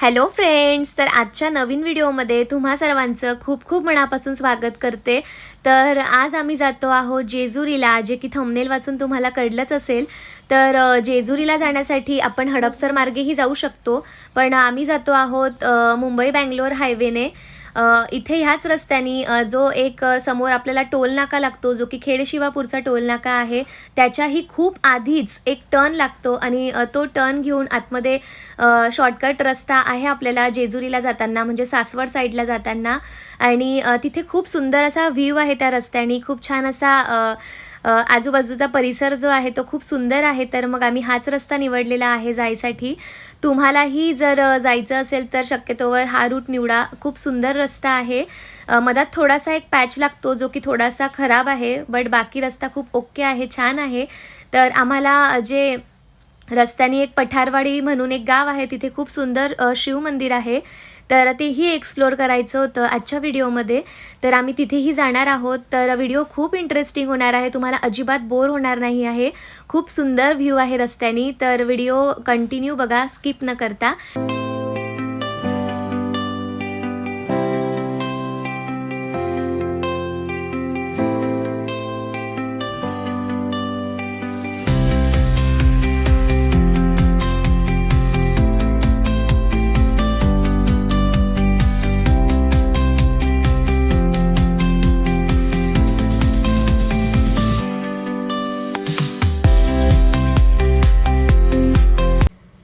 Hello friends तर आजच्या नवीन व्हिडिओमध्ये तुम्हा सर्वांचं खूप खूप मनापासून स्वागत करते. तर आज आम्ही जातो आहोत जेजुरीला जे की थंबनेल वाचून तुम्हाला कळलंच असेल. तर जेजुरीला जाण्यासाठी आपण हडपसर मार्गेही जाऊ शकतो. पण आम्ही जातो आहोत मुंबई बँगलोर हायवेने इथे ह्याच रस्त्याने जो एक समोर आपल्याला टोल नाका लागतो जो की खेडशिवापूरचा टोलनाका टोल नाका आहे त्याच्याही खूप आधीच एक टर्न लागतो आणि तो टर्न घेऊन आतमध्ये शॉर्टकट रस्ता आहे आपल्याला जेजुरीला जाताना म्हणजे सासवड साईडला जाताना. आणि तिथे खूप सुंदर असा व्ह्यू आहे त्या रस्त्याने खूप छान असा आजूबाजूचा परिसर जो आहे तो खूप सुंदर आहे तर मग आम्ही हाच रस्ता निवडलेला आहे जायसाठी. तुम्हालाही जर जायचं असेल तर शक्यतोवर हा रूट निवडा. खूप सुंदर रस्ता आहे. मधात थोडासा एक पॅच लागतो जो की थोडासा खराब आहे बट बाकी रस्ता खूप ओके आहे छान आहे. तर आम्हाला जे रस्त्याने एक पठारवाडी म्हणून एक गाव आहे तिथे खूप सुंदर शिव मंदिर आहे. तर तेही एक्सप्लोअर करायचं होतं आजच्या व्हिडिओमध्ये तर आम्ही तिथेही जाणार आहोत. तर व्हिडिओ खूप इंटरेस्टिंग होणार आहे. तुम्हाला अजिबात बोर होणार नाही आहे. खूप सुंदर व्ह्यू आहे रस्त्याने. तर व्हिडिओ कंटिन्यू बघा स्किप न करता.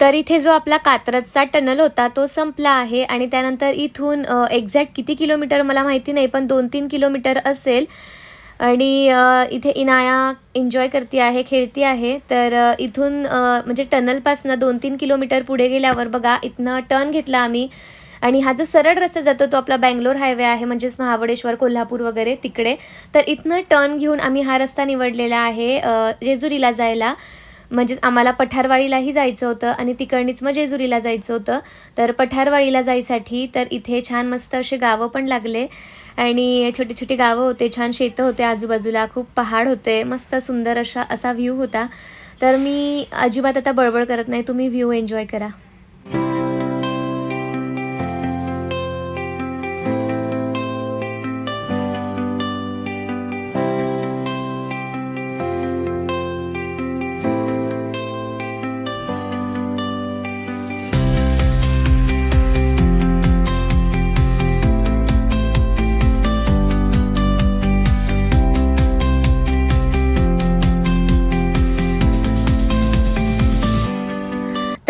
तर इथे जो आपला कात्रजचा टनल होता तो संपला आहे आणि त्यानंतर इथून एक्झॅक्ट किती किलोमीटर मला माहिती नाही पण दोन तीन किलोमीटर असेल. आणि इथे इनाया एन्जॉय करते आहे खेळती आहे. तर इथून म्हणजे टनलपासनं दोन तीन किलोमीटर पुढे गेल्यावर बघा इथनं टर्न घेतला आम्ही. आणि हा जो सरळ रस्ता जातो तो आपला बँगलोर हायवे आहे म्हणजेच महाबळेश्वर कोल्हापूर वगैरे तिकडे. तर इथनं टर्न घेऊन आम्ही हा रस्ता निवडलेला आहे जेजुरीला जायला. म्हणजेच आम्हाला पठारवाडीलाही जायचं होतं आणि तिकडनीच मग जेजुरीला जायचं होतं. तर पठारवाडीला जायसाठी तर इथे छान मस्त असे गावं पण लागले. आणि छोटी छोटी गावं होते छान शेतं होते आजूबाजूला खूप पहाड होते मस्त सुंदर अशा असा व्ह्यू होता. तर मी अजिबात आता बळबळ करत नाही तुम्ही व्ह्यू एन्जॉय करा.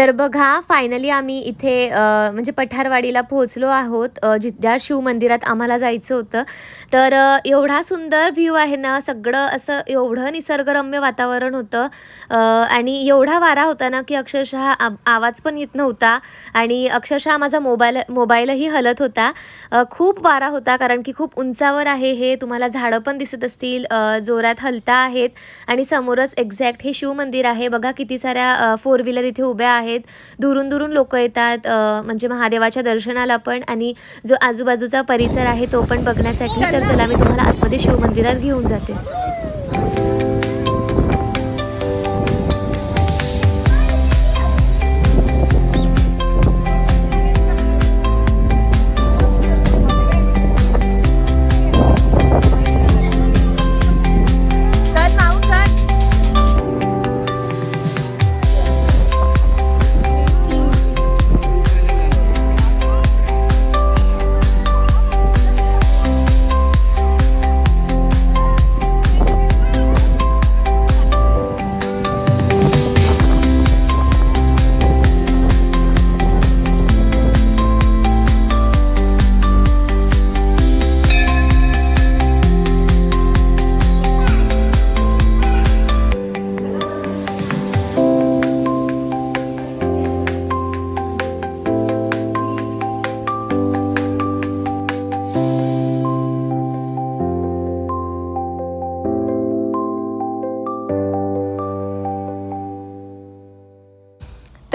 तर बघा फायनली आम्ही इथे म्हणजे पठारवाडीला पोहोचलो आहोत जिद्या शिव मंदिरात आम्हाला जायचं होतं. तर एवढा सुंदर व्ह्यू आहे ना सगळं असं एवढं निसर्गरम्य वातावरण होतं आणि एवढा वारा होता ना की अक्षरशः आवाज पण येत नव्हता आणि अक्षरशः माझा मोबाईल मोबाईलही हलत होता. खूप वारा होता कारण की खूप उंचावर आहे हे तुम्हाला झाडं पण दिसत असतील जोरात हलता आहेत आणि समोरच एक्झॅक्ट हे शिव मंदिर आहे. बघा किती साऱ्या फोर व्हीलर इथे उभ्या आहेत. दुरून दुरून लोक येतात म्हणजे महादेवाच्या दर्शनाला पण आणि जो आजूबाजूचा परिसर आहे तो पण बघण्यासाठी. तर चला मी तुम्हाला आतमध्ये शिव मंदिरात घेऊन जाते.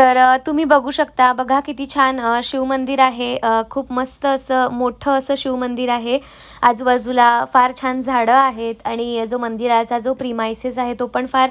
तर तुम्ही बघू शकता बघा किती छान शिवमंदिर आहे. खूप मस्त असं मोठं असं शिवमंदिर आहे. आजूबाजूला फार छान झाडं आहेत आणि जो मंदिराचा जो प्रिमायसेस आहे तो पण फार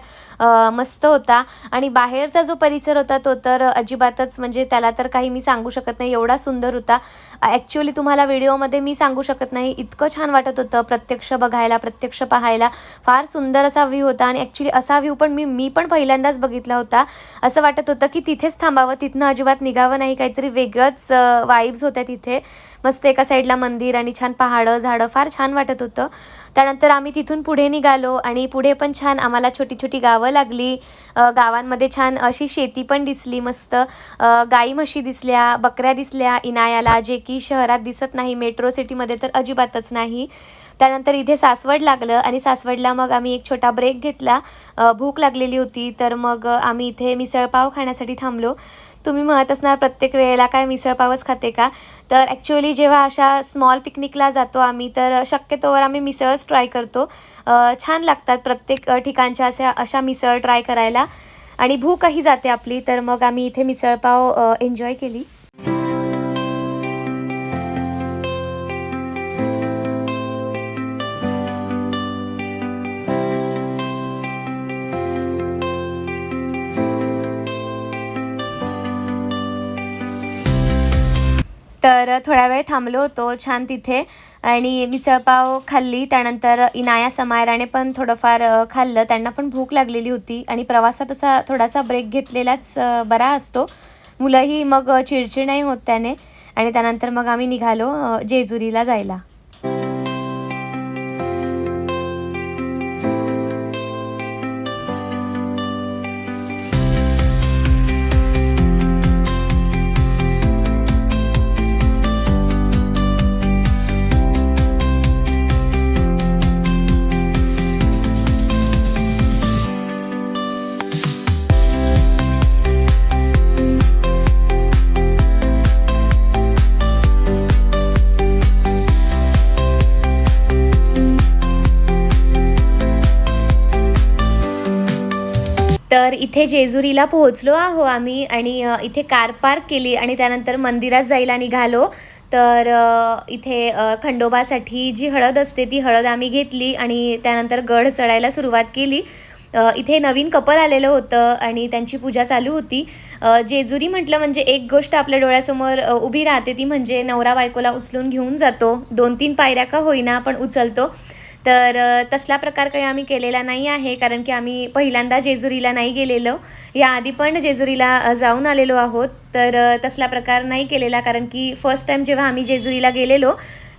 मस्त होता. आणि बाहेरचा जो परिसर होता तो तर अजिबातच म्हणजे त्याला तर काही मी सांगू शकत नाही एवढा सुंदर होता. ॲक्च्युली तुम्हाला व्हिडिओमध्ये मी सांगू शकत नाही इतकं छान वाटत होतं प्रत्यक्ष बघायला प्रत्यक्ष पाहायला. फार सुंदर असा व्ह्यू होता आणि ॲक्च्युली असा व्ह्यू पण मी मी पण पहिल्यांदाच बघितला होता. असं वाटत होतं की तिथेच थांबावं तिथनं अजिबात निघावं नाही काहीतरी वेगळंच वाईब्स होत्या तिथे. मस्त एका साईडला मंदिर आणि छान पहाडं झाडं फार छान वाटत होतं. त्यानंतर आम्ही तिथून पुढे निघालो आणि पुढे पण छान आम्हाला छोटी छोटी गावं लागली. गावांमध्ये छान अशी शेती पण दिसली मस्त. गाई म्हशी दिसल्या बकऱ्या दिसल्या इनायाला जे की शहरात दिसत नाही मेट्रो सिटीमध्ये तर अजिबातच नाही. त्यानंतर इथे सासवड लागलं आणि सासवडला मग आम्ही एक छोटा ब्रेक घेतला. भूक लागलेली होती तर मग आम्ही इथे मिसळपाव खाण्यासाठी थांबलो. तुम्ही म्हणत असणार प्रत्येक वेळेला काय मिसळपावच खाते का? तर ॲक्च्युअली जेव्हा अशा स्मॉल पिकनिकला जातो आम्ही तर शक्यतोवर आम्ही मिसळच ट्राय करतो. छान लागतात प्रत्येक ठिकाणच्या अशा अशा मिसळ ट्राय करायला. आणि भूकही जाते आपली तर मग आम्ही इथे मिसळपाव एन्जॉय केली. तर थोडा वेळ थांबलो होतो छान तिथे. आणि मिसळपाव खाल्ली त्यानंतर इनाया समायराने पण थोडंफार खाल्लं. त्यांना पण भूक लागलेली होती आणि प्रवासात असा थोडासा ब्रेक घेतलेलाच बरा असतो. मुलंही मग चिडचिड नाही होत त्याने. आणि त्यानंतर मग आम्ही निघालो जेजुरीला जायला. तर इथे जेजुरीला पोहोचलो आहो आम्ही आणि इथे कार पार्क केली आणि त्यानंतर मंदिरात जायला निघालो. तर इथे खंडोबासाठी जी हळद असते ती हळद आम्ही घेतली आणि त्यानंतर गड चढायला सुरुवात केली. इथे नवीन कपल आलेलं होतं आणि त्यांची पूजा चालू होती. जेजुरी म्हटलं म्हणजे एक गोष्ट आपल्या डोळ्यासमोर उभी राहते ती म्हणजे नवरा बायकोला उचलून घेऊन जातो. दोन तीन पायऱ्या का होईना पण उचलतो. तर तसला प्रकार काही आम्ही केलेला नाही आहे. कारण की आम्ही पहिल्यांदा जेजुरीला नाही गेलेलो. याआधी पण जेजुरीला जाऊन आलेलो आहोत. तर तसला प्रकार नाही केलेला. कारण की फर्स्ट टाईम जेव्हा आम्ही जेजुरीला गेलेलो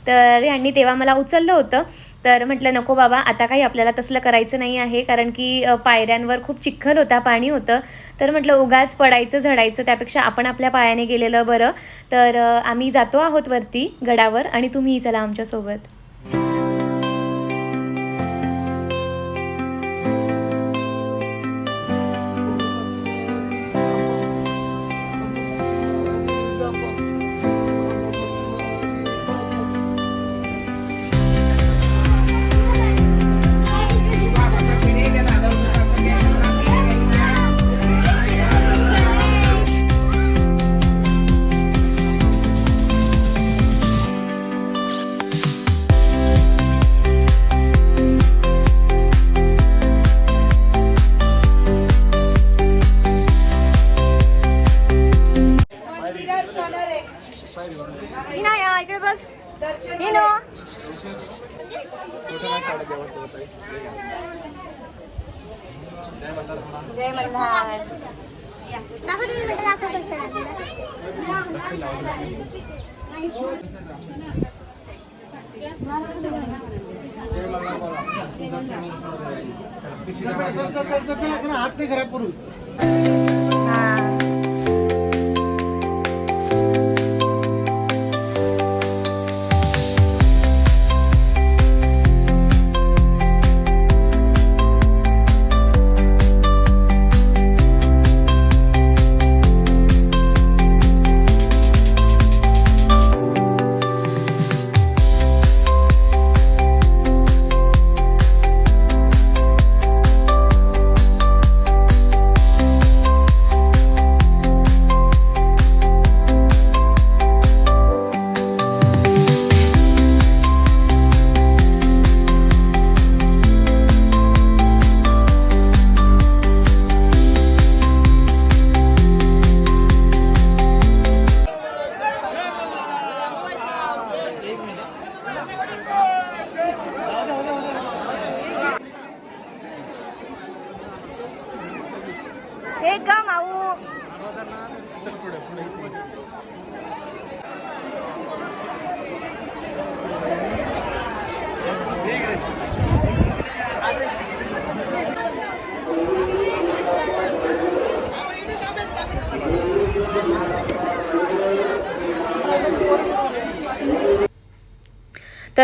तर ह्यांनी तेव्हा मला उचललं होतं. तर म्हटलं नको बाबा आता काही आपल्याला तसलं करायचं नाही आहे. कारण की पायऱ्यांवर खूप चिखल होता पाणी होतं. तर म्हटलं उगाच पडायचं झडायचं त्यापेक्षा आपण आपल्या पायाने गेलेलं बरं. तर आम्ही जातो आहोत वरती गडावर आणि तुम्हीही चला आमच्यासोबत. बघ हिनो जय मल्हार हात नाही खराब करून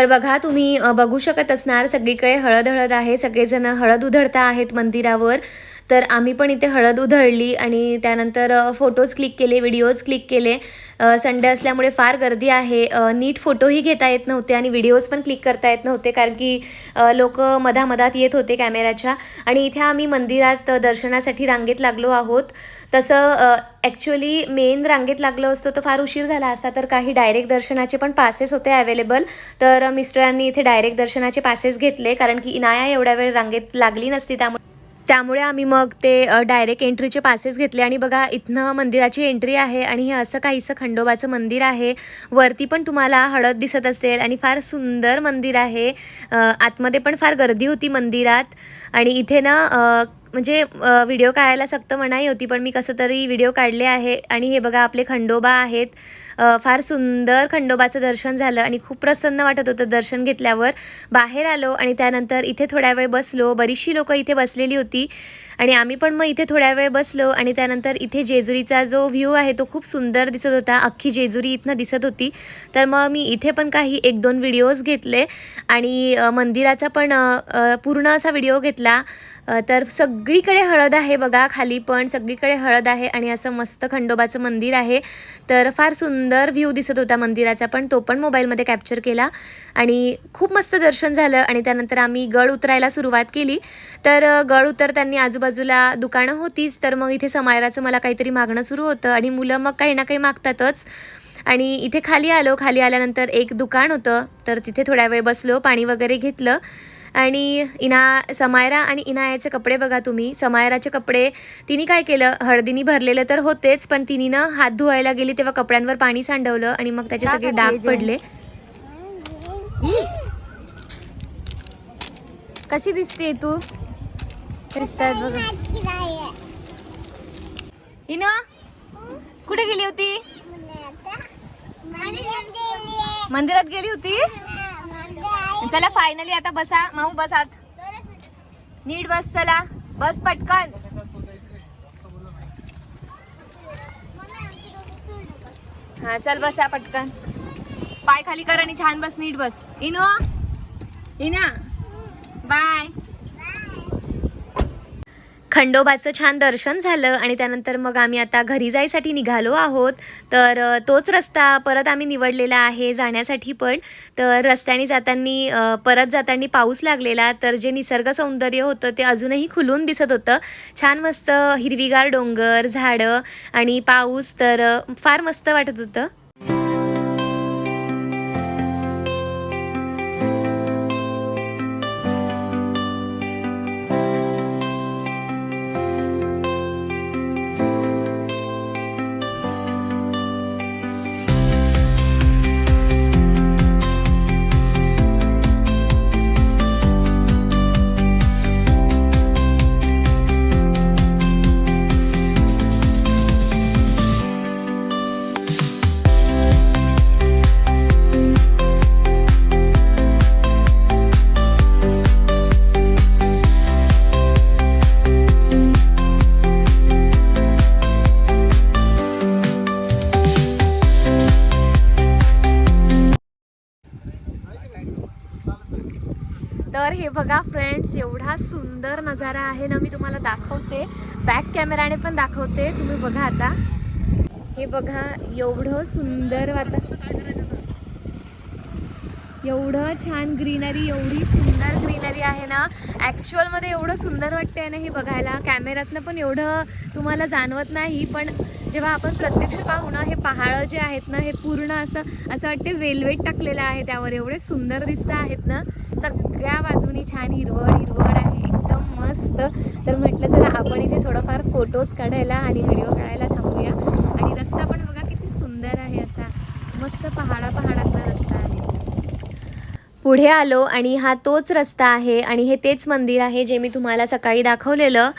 तर बघा तुम्ही अ, बघू शकत असणार सगळीकडे हळद हळद आहे सगळेजण हळद उधळता आहेत मंदिरावर. तर आम्ही पण इथे हळद उधळली आणि त्यानंतर फोटोज क्लिक केले व्हिडिओज क्लिक केले. संडे असल्यामुळे फार गर्दी आहे. नीट फोटोही घेता येत नव्हते आणि व्हिडिओज पण क्लिक करता येत नव्हते कारण की लोक मधामधात येत होते कॅमेऱ्याच्या आणि इथे आम्ही मंदिरात दर्शनासाठी रांगेत लागलो आहोत. तसं ॲक्च्युली मेन रांगेत लागलो असतो तर फार उशीर झाला असता तर काही डायरेक्ट दर्शनाचे पण पासेस होते अवेलेबल तर मिस्टरांनी इथे डायरेक्ट दर्शनाचे पासेस घेतले कारण की इनाया एवढ्या वेळ रांगेत लागली नसती त्यामुळे त्यामुळे आम्ही मग ते डायरेक्ट एंट्रीचे पासेस घेतले. आणि बघा इथनं मंदिराची एंट्री आहे आणि हे असं काहीसं खंडोबाचं मंदिर आहे. वरती पण तुम्हाला हळद दिसत असेल आणि फार सुंदर मंदिर आहे. आतमध्ये पण फार गर्दी होती मंदिरात. आणि इथे ना म्हणजे व्हिडिओ काढायला सक्त मनाई होती पण मी कसं तरी व्हिडिओ काढले आहे आणि हे बघा आपले खंडोबा आहेत. फार सुंदर खंडोबाचं दर्शन झालं आणि खूप प्रसन्न वाटत होतं दर्शन घेतल्यावर. बाहेर आलो आणि त्यानंतर इथे थोड्या वेळ बसलो. बरीचशी लोकं इथे बसलेली होती आणि आम्ही पण मग इथे थोड्या वेळ बसलो आणि त्यानंतर इथे जेजुरीचा जो व्ह्यू आहे तो खूप सुंदर दिसत होता. अख्खी जेजुरी इथनं दिसत होती. तर मग मी इथे पण काही एक दोन व्हिडिओज घेतले आणि मंदिराचा पण पूर्ण असा व्हिडिओ घेतला. तर सगळीकडे हळद आहे बघा खाली पण सगळीकडे हळद आहे आणि असं मस्त खंडोबाचं मंदिर आहे. तर फार सुंदर व्ह्यू दिसत होता मंदिराचा पण तो पण मोबाईलमध्ये कॅप्चर केला आणि खूप मस्त दर्शन झालं आणि त्यानंतर आम्ही गड उतरायला सुरुवात केली. तर अ, गड उतरताना आजूबाजूला दुकानं होतीच तर मग इथे समायराचं मला काहीतरी मागणं सुरू होतं आणि मुलं मग काही ना काही मागतातच. आणि इथे खाली आलो खाली आल्यानंतर एक दुकान होतं तर तिथे थोड्या वेळ बसलो पाणी वगैरे घेतलं. आणि इना समायरा आणि इनायाचे कपडे बघा तुम्ही. समायराचे कपडे तिने काय केलं? हळदीने भरलेलं तर होतेच पण तिने ना हात धुवायला गेली तेव्हा कपड्यांवर पाणी सांडवलं आणि मग त्याचे सगळे डाग पडले. कशी दिसते तू? हिना कुठे गेली होती? मंदिरात गेली होती? चला फायनली आता बसा. माऊ बसात नीट बस चला. बस पटकन. हा चल बसा पटकन. पाय खाली कर आणि छान बस नीट बस. इनो? इना बाय. खंडोबाचं छान दर्शन झालं आणि त्यानंतर मग आम्ही आता घरी जायसाठी निघालो आहोत. तर तोच रस्ता परत आम्ही निवडलेला आहे जाण्यासाठी पण. तर रस्त्याने जाताना परत जाताना पाऊस लागलेला. तर जे निसर्ग सौंदर्य होतं ते अजूनही खुलून दिसत होतं. छान मस्त हिरवीगार डोंगर झाडं आणि पाऊस तर फार मस्त वाटत होतं. तर हे बघा फ्रेंड्स एवढा सुंदर नजारा आहे ना मी तुम्हाला दाखवते. बॅक कॅमेराने पण दाखवते तुम्ही बघा आता. हे बघा एवढं सुंदर वाता एवढं छान ग्रीनरी एवढी सुंदर ग्रीनरी आहे ना. ॲक्च्युअलमध्ये एवढं सुंदर वाटते ना हे बघायला. कॅमेऱ्यातनं पण एवढं तुम्हाला जाणवत नाही पण जेव्हा आपण प्रत्यक्ष पाहू ना हे पहाडं जे आहेत ना हे पूर्ण असं असं वाटते वेलवेट टाकलेलं आहे त्यावर. एवढे सुंदर दिसत आहेत ना. सगळ्या बाजूनी छान हिरवळ हिरवळ आहे. एकदम मस्त. तर म्हटलं चला आपण इथे थोडंफार फोटोज काढायला आणि व्हिडिओ काढायला थांबूया. आणि रस्ता पण बघा किती सुंदर आहे असा. मस्त पहाडा पहाडातला पुढे आलो आणि हा तोच रस्ता आहे आणि हे तेच मंदिर आहे जे मी तुम्हाला सकाळी दाखवलेलं.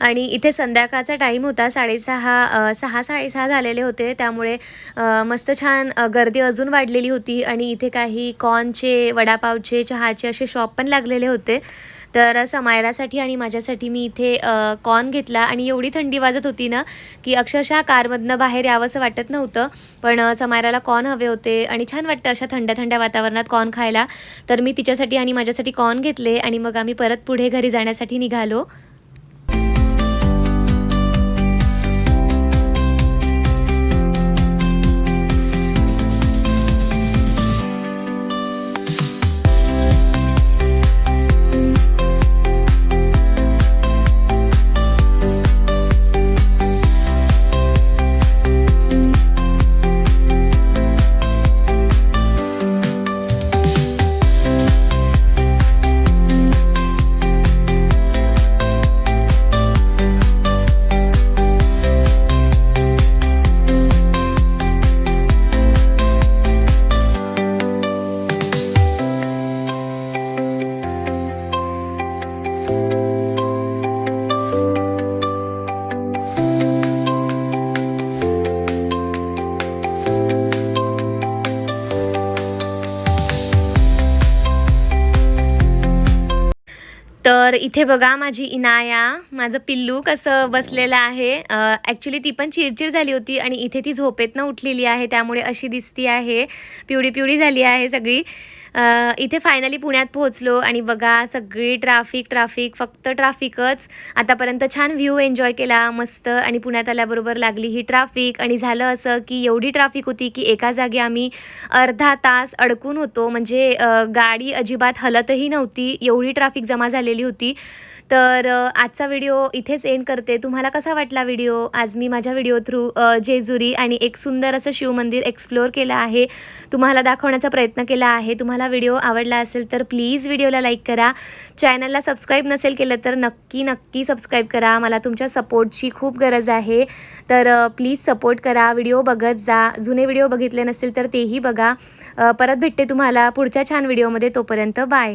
आणि इथे संध्याकाळचा टाईम होता साडेसहा सहा साडेसहा झालेले होते. त्यामुळे मस्त छान गर्दी अजून वाढलेली होती. आणि इथे काही कॉर्नचे वडापावचे चहाचे असे शॉप पण लागलेले होते. तर समायरासाठी आणि माझ्यासाठी मी इथे कॉर्न घेतला. आणि एवढी थंडी वाजत होती ना की अक्षरशः कारमधनं बाहेर यावंसं वाटत नव्हतं. पण समायराला कॉर्न हवे होते. आणि छान वाटतं अशा थंड थंड्या वातावरणात कॉर्न खायला. तर मी तिच्यासाठी आणि माझ्यासाठी कॉर्न घेतले आणि मग आम्ही परत पुढे घरी जाण्यासाठी निघालो. तर इथे बघा माझी इनाया माझं पिल्लू कसं बसलेलं आहे. ॲक्च्युली ती पण चिडचिड झाली होती आणि इथे ती झोपेतनं उठलेली आहे त्यामुळे अशी दिसती आहे. पिवळी पिवळी झाली आहे सगळी. इथे फायनली पुण्यात पोहोचलो आणि बघा सगळी ट्राफिक ट्राफिक फक्त ट्राफिकच आतापर्यंत छान व्ह्यू एन्जॉय केला मस्त. आणि पुण्यात आल्याबरोबर लागली ही ट्राफिक आणि झालं असं की एवढी ट्राफिक होती की एका जागी आम्ही अर्धा तास अडकून होतो. म्हणजे गाडी अजिबात हलतही नव्हती. एवढी ट्राफिक जमा झालेली होती. तर आजचा व्हिडिओ इथेच एंड करते. तुम्हाला कसा वाटला व्हिडिओ आज मी माझ्या व्हिडिओ थ्रू जेजुरी आणि एक सुंदर असं शिवमंदिर एक्सप्लोअर केलं आहे. तुम्हाला दाखवण्याचा प्रयत्न केला आहे. तुम्हाला व्हिडिओ आवडला असेल तर प्लीज व्हिडिओला लाईक करा. चॅनलला सबस्क्राईब नसेल केलं तर नक्की नक्की सबस्क्राईब करा. मला तुमच्या सपोर्टची खूप गरज आहे. तर प्लीज सपोर्ट करा. व्हिडिओ बघत जा. जुने व्हिडिओ बघितले नसतील तर तेही बघा. परत भेटते तुम्हाला पुढच्या छान व्हिडिओमध्ये तोपर्यंत बाय